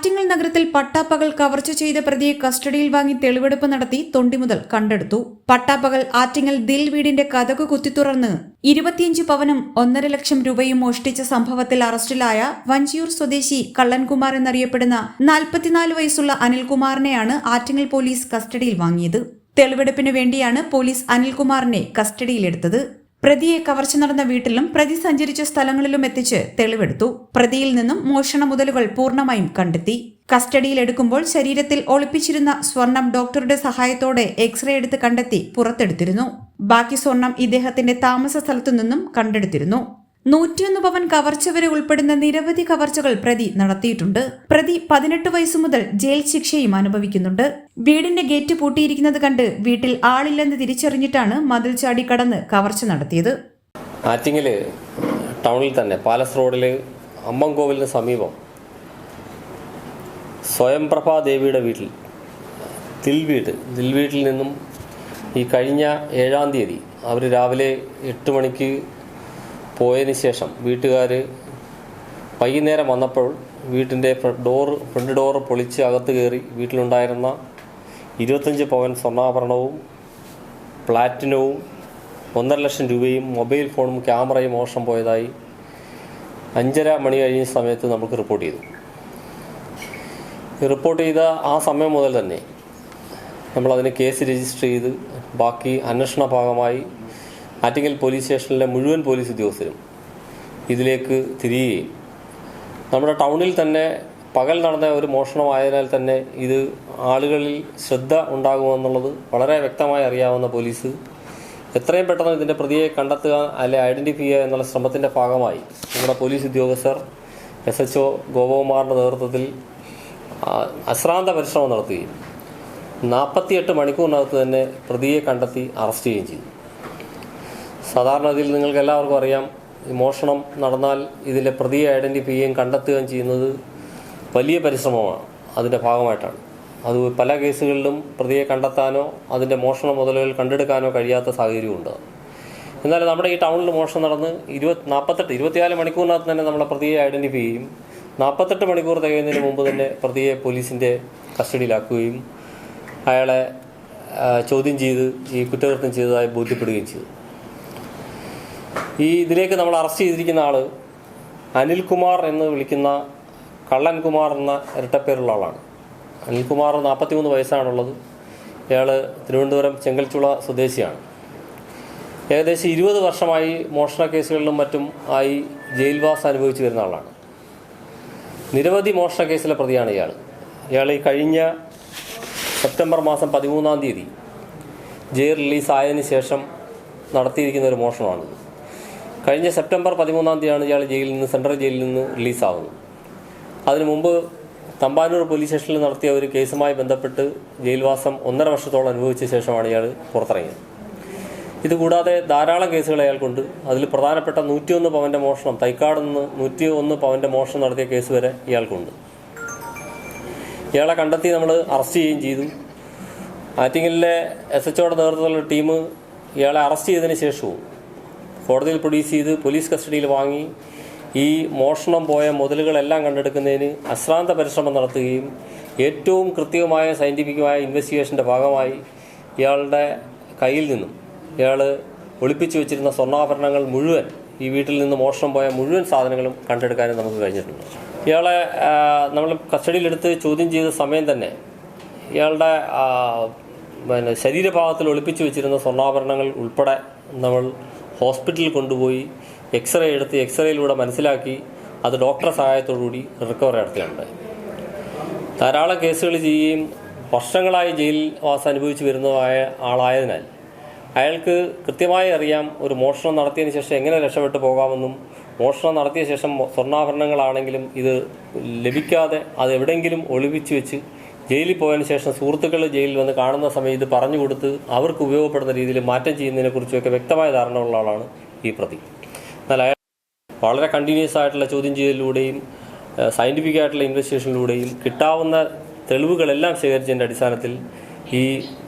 ആറ്റിങ്ങൽ നഗരത്തിൽ പട്ടാപ്പകൽ കവർച്ച ചെയ്ത പ്രതിയെ കസ്റ്റഡിയിൽ വാങ്ങി തെളിവെടുപ്പ് നടത്തി തൊണ്ടി മുതൽ കണ്ടെടുത്തു. പട്ടാപ്പകൽ ആറ്റിങ്ങൽ ദിൽ വീടിന്റെ കഥകു കുത്തിത്തുറന്ന് ഇരുപത്തിയഞ്ച് പവനും ഒന്നര ലക്ഷം രൂപയും മോഷ്ടിച്ച സംഭവത്തിൽ അറസ്റ്റിലായ വഞ്ചിയൂർ സ്വദേശി കള്ളൻകുമാർ എന്നറിയപ്പെടുന്ന നാൽപ്പത്തിനാല് വയസ്സുള്ള അനിൽകുമാറിനെയാണ് ആറ്റിങ്ങൽ പോലീസ് കസ്റ്റഡിയിൽ വാങ്ങിയത്. തെളിവെടുപ്പിന് വേണ്ടിയാണ് പോലീസ് അനിൽകുമാറിനെ കസ്റ്റഡിയിലെടുത്തത്. പ്രതിയെ കവർച്ച നടന്ന വീട്ടിലും പ്രതി സഞ്ചരിച്ച സ്ഥലങ്ങളിലും എത്തിച്ച് തെളിവെടുത്തു. പ്രതിയിൽ നിന്നും മോഷണ മുതലുകൾ പൂർണമായും കണ്ടെത്തി. കസ്റ്റഡിയിൽ എടുക്കുമ്പോൾ ശരീരത്തിൽ ഒളിപ്പിച്ചിരുന്ന സ്വർണം ഡോക്ടറുടെ സഹായത്തോടെ എക്സ്റേ എടുത്ത് കണ്ടെത്തി പുറത്തെടുത്തിരുന്നു. ബാക്കി സ്വർണം ഇദ്ദേഹത്തിന്റെ താമസ സ്ഥലത്തു നിന്നും കണ്ടെടുത്തിരുന്നു. നൂറ്റിയൊന്ന് പവൻ കവർച്ച വരെ ഉൾപ്പെടുന്ന നിരവധി കവർച്ചകൾ പ്രതി നടത്തിയിട്ടുണ്ട്. പ്രതി പതിനെട്ട് വയസ്സു മുതൽ ജയിൽ ശിക്ഷയും അനുഭവിക്കുന്നുണ്ട്. വീടിന്റെ ഗേറ്റ് പൂട്ടിയിരിക്കുന്നത് കണ്ട് വീട്ടിൽ ആളില്ലെന്ന് തിരിച്ചറിഞ്ഞിട്ടാണ് മതിൽ ചാടി കടന്ന് കവർച്ച നടത്തിയത്. ആറ്റിങ്ങിൽ ടൗണിൽ തന്നെ പാലസ് റോഡിൽ അമ്മൻകോവിലിന് സമീപം സ്വയംപ്രഭാ ദേവിയുടെ വീട്ടിൽ ദിൽവീട് ദിൽവീട്ടിൽ നിന്നും ഈ കഴിഞ്ഞ ഏഴാം തീയതി അവർ രാവിലെ എട്ട് മണിക്ക് പോയതിന് ശേഷം വീട്ടുകാർ വൈകുന്നേരം വന്നപ്പോൾ വീട്ടിന്റെ ഡോറ് ഫ്രണ്ട് ഡോറ് പൊളിച്ച് അകത്ത് കയറി വീട്ടിലുണ്ടായിരുന്ന ഇരുപത്തഞ്ച് പവൻ സ്വർണാഭരണവും പ്ലാറ്റിനവും ഒന്നര ലക്ഷം രൂപയും മൊബൈൽ ഫോണും ക്യാമറയും മോഷണം പോയതായി അഞ്ചര മണി കഴിഞ്ഞ സമയത്ത് നമുക്ക് റിപ്പോർട്ട് ചെയ്തു. റിപ്പോർട്ട് ചെയ്ത ആ സമയം മുതൽ തന്നെ നമ്മളതിന് കേസ് രജിസ്റ്റർ ചെയ്ത് ബാക്കി അന്വേഷണ ഭാഗമായി ആറ്റിങ്ങൽ പോലീസ് സ്റ്റേഷനിലെ മുഴുവൻ പോലീസ് ഉദ്യോഗസ്ഥരും ഇതിലേക്ക് തിരിയുകയും. നമ്മുടെ ടൗണിൽ തന്നെ പകൽ നടന്ന ഒരു മോഷണമായതിനാൽ തന്നെ ഇത് ആളുകളിൽ ശ്രദ്ധ ഉണ്ടാകുമെന്നുള്ളത് വളരെ വ്യക്തമായി അറിയാവുന്ന പോലീസ്. എത്രയും പെട്ടെന്ന് ഇതിന്റെ പ്രതിയെ കണ്ടെത്തുക അല്ലെ ഐഡന്റിഫൈ ചെയ്യുക എന്നുള്ള ശ്രമത്തിന്റെ ഭാഗമായി നമ്മുടെ പോലീസ് ഉദ്യോഗസ്ഥർ എസ് എച്ച് ഒ ഗോപകുമാറിന്റെ നേതൃത്വത്തിൽ അശ്രാന്ത പരിശ്രമം നടത്തുകയും നാൽപ്പത്തിയെട്ട് മണിക്കൂറിനകത്ത് തന്നെ പ്രതിയെ കണ്ടെത്തി അറസ്റ്റ് ചെയ്യുകയും ചെയ്തു. സാധാരണഗതിയിൽ നിങ്ങൾക്ക് എല്ലാവർക്കും അറിയാം മോഷണം നടന്നാൽ ഇതിലെ പ്രതിയെ ഐഡന്റിഫൈ ചെയ്യുകയും കണ്ടെത്തുകയും ചെയ്യുന്നത് വലിയ പരിശ്രമമാണ് അതിന്റെ ഭാഗമായിട്ടാണ്. അത് പല കേസുകളിലും പ്രതിയെ കണ്ടെത്താനോ അതിന്റെ മോഷണം മുതലുകൾ കണ്ടെടുക്കാനോ കഴിയാത്ത സാഹചര്യമുണ്ട്. എന്നാൽ നമ്മുടെ ഈ ടൗണിൽ മോഷണം നടന്ന് ഇരുപത് നാൽപ്പത്തെട്ട് ഇരുപത്തിനാല് മണിക്കൂറിനകത്ത് തന്നെ നമ്മളെ പ്രതിയെ ഐഡന്റിഫൈ ചെയ്യും. നാൽപ്പത്തെട്ട് മണിക്കൂർ തികയുന്നതിന് മുമ്പ് തന്നെ പ്രതിയെ പോലീസിന്റെ കസ്റ്റഡിയിലാക്കുകയും അയാളെ ചോദ്യം ചെയ്ത് ഈ കുറ്റകൃത്യം ചെയ്തതായി ബോധ്യപ്പെടുകയും ചെയ്തു. ഈ ഇതിലേക്ക് നമ്മൾ അറസ്റ്റ് ചെയ്തിരിക്കുന്ന ആൾ അനിൽകുമാർ എന്ന് വിളിക്കുന്ന കള്ളൻകുമാർ എന്ന ഇരട്ടപ്പേരുള്ള ആളാണ്. അനിൽകുമാർ നാൽപ്പത്തി മൂന്ന് വയസ്സാണുള്ളത്. ഇയാൾ തിരുവനന്തപുരം ചെങ്കൽച്ചുള സ്വദേശിയാണ്. ഏകദേശം ഇരുപത് വർഷമായി മോഷണ കേസുകളിലും മറ്റും ആയി ജയിൽവാസം അനുഭവിച്ചു വരുന്ന ആളാണ്. നിരവധി മോഷണ കേസിലെ പ്രതിയാണ് ഇയാൾ ഇയാൾ ഈ കഴിഞ്ഞ സെപ്റ്റംബർ മാസം പതിമൂന്നാം തീയതി ജയിൽ റിലീസായതിനു ശേഷം നടത്തിയിരിക്കുന്ന ഒരു മോഷണമാണിത്. കഴിഞ്ഞ സെപ്റ്റംബർ പതിമൂന്നാം തീയതിയാണ് ഇയാൾ ജയിലിൽ നിന്ന് സെൻട്രൽ ജയിലിൽ നിന്ന് റിലീസാവുന്നത്. അതിനു മുമ്പ് തമ്പാനൂർ പോലീസ് സ്റ്റേഷനിൽ നടത്തിയ ഒരു കേസുമായി ബന്ധപ്പെട്ട് ജയിൽവാസം ഒന്നര വർഷത്തോളം അനുഭവിച്ച ശേഷമാണ് ഇയാൾ പുറത്തിറങ്ങിയത്. ഇതുകൂടാതെ ധാരാളം കേസുകൾ അയാൾക്കുണ്ട്. അതിൽ പ്രധാനപ്പെട്ട നൂറ്റിയൊന്ന് പവന്റെ മോഷണം തൈക്കാട് നിന്ന് നൂറ്റി ഒന്ന് പവന്റെ മോഷണം നടത്തിയ കേസ് വരെ ഇയാൾക്കുണ്ട്. ഇയാളെ കണ്ടെത്തി നമ്മൾ അറസ്റ്റ് ചെയ്യുകയും ചെയ്തു. ആറ്റിങ്ങലിലെ എസ് എച്ച് നേതൃത്വത്തിലുള്ള ടീം ഇയാളെ അറസ്റ്റ് ചെയ്തതിന് ശേഷവും കോടതിയിൽ പ്രൊഡ്യൂസ് ചെയ്ത് പോലീസ് കസ്റ്റഡിയിൽ വാങ്ങി ഈ മോഷണം പോയ മുതലുകളെല്ലാം കണ്ടെടുക്കുന്നതിന് അശ്രാന്ത പരിശ്രമം നടത്തുകയും ഏറ്റവും കൃത്യമായ സയന്റിഫിക്കുമായ ഇൻവെസ്റ്റിഗേഷന്റെ ഭാഗമായി ഇയാളുടെ കയ്യിൽ നിന്നും ഇയാൾ ഒളിപ്പിച്ചു വെച്ചിരുന്ന സ്വർണാഭരണങ്ങൾ മുഴുവൻ ഈ വീട്ടിൽ നിന്ന് മോഷണം പോയ മുഴുവൻ സാധനങ്ങളും കണ്ടെടുക്കാനും നമുക്ക് കഴിഞ്ഞിട്ടുണ്ട്. ഇയാളെ നമ്മൾ കസ്റ്റഡിയിലെടുത്ത് ചോദ്യം ചെയ്ത സമയം തന്നെ ഇയാളുടെ പിന്നെ ശരീരഭാഗത്തിൽ ഒളിപ്പിച്ചു വെച്ചിരുന്ന സ്വർണാഭരണങ്ങൾ ഉൾപ്പെടെ നമ്മൾ ഹോസ്പിറ്റലിൽ കൊണ്ടുപോയി എക്സ്റേ എടുത്ത് എക്സ്റേയിലൂടെ മനസ്സിലാക്കി അത് ഡോക്ടറെ സഹായത്തോടുകൂടി റിക്കവറി നടത്തിയിട്ടുണ്ട്. ധാരാളം കേസുകൾ ചെയ്യുകയും വർഷങ്ങളായി ജയിൽ വാസം അനുഭവിച്ചു വരുന്നതായ ആളായതിനാൽ അയാൾക്ക് കൃത്യമായി അറിയാം ഒരു മോഷണം നടത്തിയതിന് ശേഷം എങ്ങനെ രക്ഷപ്പെട്ടു പോകാമെന്നും മോഷണം നടത്തിയ ശേഷം സ്വർണാഭരണങ്ങളാണെങ്കിലും ഇത് ലഭിക്കാതെ അത് എവിടെയെങ്കിലും ഒളിപ്പിച്ച് വെച്ച് ജയിലിൽ പോയതിനു ശേഷം സുഹൃത്തുക്കൾ ജയിലിൽ വന്ന് കാണുന്ന സമയം ഇത് പറഞ്ഞു കൊടുത്ത് അവർക്ക് ഉപയോഗപ്പെടുന്ന രീതിയിൽ മാറ്റം ചെയ്യുന്നതിനെക്കുറിച്ചൊക്കെ വ്യക്തമായ ധാരണ ഉള്ള ആളാണ് ഈ പ്രതി. എന്നാൽ അയാൾ വളരെ കണ്ടിന്യൂസ് ആയിട്ടുള്ള ചോദ്യം ചെയ്യലിലൂടെയും സയന്റിഫിക് ആയിട്ടുള്ള ഇൻവെസ്റ്റിഗേഷനിലൂടെയും കിട്ടാവുന്ന തെളിവുകളെല്ലാം ശേഖരിച്ചതിന്റെ അടിസ്ഥാനത്തിൽ ഈ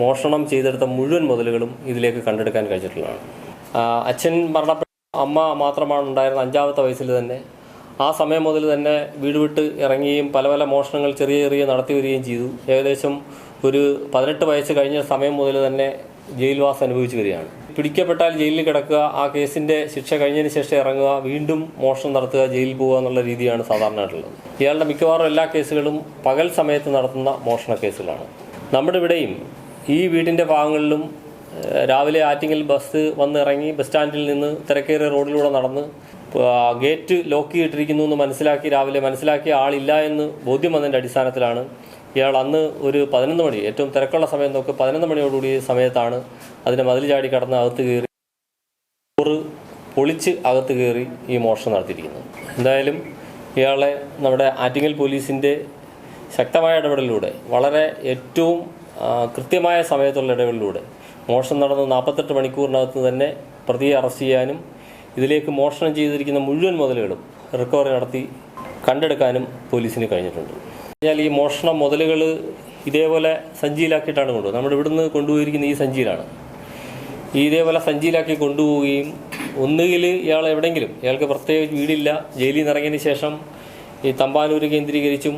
മോഷണം ചെയ്തെടുത്ത മുഴുവൻ മുതലുകളും ഇതിലേക്ക് കണ്ടെടുക്കാൻ കഴിഞ്ഞിട്ടുള്ളതാണ്. അച്ഛൻ മരണപ്പെട്ട അമ്മ മാത്രമാണ് ഉണ്ടായിരുന്ന അഞ്ചാമത്തെ വയസ്സിൽ തന്നെ ആ സമയം മുതൽ തന്നെ വീട് വിട്ട് ഇറങ്ങുകയും പല പല മോഷണങ്ങൾ ചെറിയ ചെറിയ നടത്തി വരികയും ചെയ്തു. ഏകദേശം ഒരു പതിനെട്ട് വയസ്സ് കഴിഞ്ഞ സമയം മുതൽ തന്നെ ജയിൽവാസം അനുഭവിച്ചു വരികയാണ്. പിടിക്കപ്പെട്ടാൽ ജയിലിൽ കിടക്കുക ആ കേസിന്റെ ശിക്ഷ കഴിഞ്ഞതിന് ശേഷം ഇറങ്ങുക വീണ്ടും മോഷണം നടത്തുക ജയിലിൽ പോവുക എന്നുള്ള രീതിയാണ് സാധാരണയായിട്ടുള്ളത്. ഇയാളുടെ മിക്കവാറും എല്ലാ കേസുകളും പകൽ സമയത്ത് നടത്തുന്ന മോഷണ കേസുകളാണ്. നമ്മുടെ ഇവിടെയും ഈ വീടിന്റെ ഭാഗങ്ങളിലും രാവിലെ ആറ്റിങ്ങൽ ബസ് വന്ന് ഇറങ്ങി ബസ് സ്റ്റാൻഡിൽ നിന്ന് തിരക്കേറിയ റോഡിലൂടെ നടന്ന് ഗേറ്റ് ലോക്ക് ചെയ്തിട്ടിരിക്കുന്നു എന്ന് മനസ്സിലാക്കി രാവിലെ മനസ്സിലാക്കിയ ആളില്ല എന്ന് ബോധ്യം വന്നതിന്റെ അടിസ്ഥാനത്തിലാണ് ഇയാൾ അന്ന് ഒരു പതിനൊന്ന് മണി ഏറ്റവും തിരക്കുള്ള സമയം നോക്ക് പതിനൊന്ന് മണിയോടുകൂടി സമയത്താണ് അതിനെ മതിൽ ചാടി കടന്ന് അകത്ത് കയറി പൊളിച്ച് അകത്ത് കയറി ഈ മോഷണം നടത്തിയിരിക്കുന്നത് എന്തായാലും ഇയാളെ നമ്മുടെ ആറ്റിങ്ങൽ പോലീസിന്റെ ശക്തമായ ഇടപെടലിലൂടെ വളരെ ഏറ്റവും കൃത്യമായ സമയത്തുള്ള ഇടപെടലിലൂടെ മോഷണം നടന്ന് നാൽപ്പത്തെട്ട് മണിക്കൂറിനകത്ത് തന്നെ പ്രതിയെ അറസ്റ്റ് ചെയ്യാനും ഇതിലേക്ക് മോഷണം ചെയ്തിരിക്കുന്ന മുഴുവൻ മുതലുകളും റിക്കവറി നടത്തി കണ്ടെടുക്കാനും പോലീസിന് കഴിഞ്ഞിട്ടുണ്ട്. കഴിഞ്ഞാൽ ഈ മോഷണ മുതലുകൾ ഇതേപോലെ സഞ്ചിയിലാക്കിയിട്ടാണ് കൊണ്ടുപോകുന്നത്. നമ്മുടെ ഇവിടുന്ന് കൊണ്ടുപോയിരിക്കുന്ന ഈ സഞ്ചിയിലാണ്. ഈ ഇതേപോലെ സഞ്ചിയിലാക്കി കൊണ്ടുപോവുകയും ഒന്നുകിൽ ഇയാൾ എവിടെയെങ്കിലും ഇയാൾക്ക് പ്രത്യേകിച്ച് വീടില്ല ജയിലിൽ നിന്ന് ഇറങ്ങിയതിന് ശേഷം ഈ തമ്പാനൂർ കേന്ദ്രീകരിച്ചും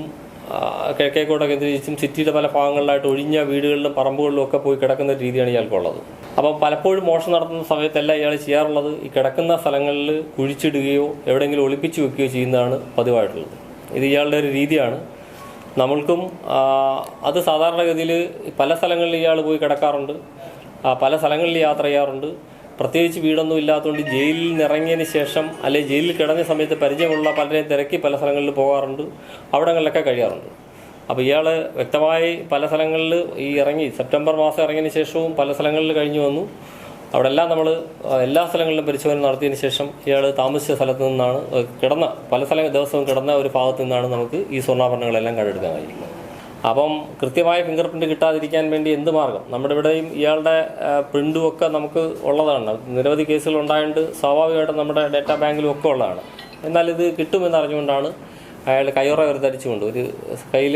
കിഴക്കേക്കോട്ട കേന്ദ്രീകരിച്ചും സിറ്റിയുടെ പല ഭാഗങ്ങളിലായിട്ട് ഒഴിഞ്ഞ വീടുകളിലും പറമ്പുകളിലും ഒക്കെ പോയി കിടക്കുന്ന രീതിയാണ് ഇയാൾക്കുള്ളത്. അപ്പം പലപ്പോഴും മോഷണം നടത്തുന്ന സമയത്തല്ല ഇയാൾ ചെയ്യാറുള്ളത്. ഈ കിടക്കുന്ന സ്ഥലങ്ങളിൽ കുഴിച്ചിടുകയോ എവിടെയെങ്കിലും ഒളിപ്പിച്ചു വെക്കുകയോ ചെയ്യുന്നതാണ് പതിവായിട്ടുള്ളത്. ഇത് ഇയാളുടെ ഒരു രീതിയാണ്. നമ്മൾക്കും അത് സാധാരണഗതിയിൽ പല സ്ഥലങ്ങളിൽ ഇയാൾ പോയി കിടക്കാറുണ്ട്. പല സ്ഥലങ്ങളിൽ യാത്ര ചെയ്യാറുണ്ട്. പ്രത്യേകിച്ച് വീടൊന്നും ഇല്ലാത്തതുകൊണ്ട് ജയിലിൽ നിന്ന് ഇറങ്ങിയതിന് ശേഷം അല്ലെങ്കിൽ ജയിലിൽ കിടന്ന സമയത്ത് പരിചയമുള്ള പലരെയും തിരക്കി പല സ്ഥലങ്ങളിൽ പോകാറുണ്ട്. അവിടങ്ങളിലൊക്കെ കഴിയാറുണ്ട്. അപ്പോൾ ഇയാൾ വ്യക്തമായി പല സ്ഥലങ്ങളിൽ ഈ ഇറങ്ങി സെപ്റ്റംബർ മാസം ഇറങ്ങിയതിന് ശേഷവും പല സ്ഥലങ്ങളിൽ കഴിഞ്ഞു വന്നു. അവിടെ എല്ലാം നമ്മൾ എല്ലാ സ്ഥലങ്ങളിലും പരിശോധന നടത്തിയതിന് ശേഷം ഇയാൾ താമസിച്ച സ്ഥലത്ത് നിന്നാണ് കിടന്ന പല സ്ഥല ദിവസവും കിടന്ന ഒരു ഭാഗത്തു നിന്നാണ് നമുക്ക് ഈ സ്വർണാഭരണങ്ങളെല്ലാം കണ്ടെടുക്കാൻ കഴിയുന്നത്. അപ്പം കൃത്യമായ ഫിംഗർ പ്രിന്റ് കിട്ടാതിരിക്കാൻ വേണ്ടി എന്ത് മാർഗം? നമ്മുടെ ഇവിടെയും ഇയാളുടെ പ്രിന്റും ഒക്കെ നമുക്ക് ഉള്ളതാണ്. നിരവധി കേസുകൾ ഉണ്ടായതുകൊണ്ട് സ്വാഭാവികമായിട്ടും നമ്മുടെ ഡാറ്റാ ബാങ്കിലും ഒക്കെ ഉള്ളതാണ്. എന്നാൽ ഇത് കിട്ടുമെന്ന് അറിഞ്ഞുകൊണ്ടാണ് അയാൾ വെറുതെ ധരിച്ചുകൊണ്ട് ഒരു കയ്യിൽ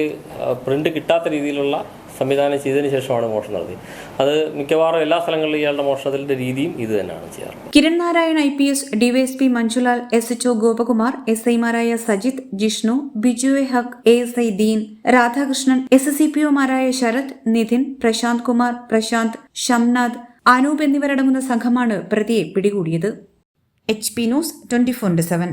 പ്രിന്റ് കിട്ടാത്ത രീതിയിലുള്ള സംവിധാനം ചെയ്തതിന് ശേഷമാണ് മോഷണം നടത്തിയത്. അത് മിക്കവാറും എല്ലാ സ്ഥലങ്ങളിലും ഇയാളുടെ മോഷണത്തിന്റെ രീതിയും ഇത് തന്നെയാണ് ചെയ്യാറ്. Kiran Narayan I P S DYSP Manjulal S H O Gopakumar S ഐമാരായ Sajith Jishnu Biju A Haq A S I Deen Radhakrishnan S S C P ഒമാരായ Sarath Nithin Prashanth Kumar Prashanth Shamnath Anoop എന്നിവരടങ്ങുന്ന സംഘമാണ് പ്രതിയെ പിടികൂടിയത്. H P news twenty four seven.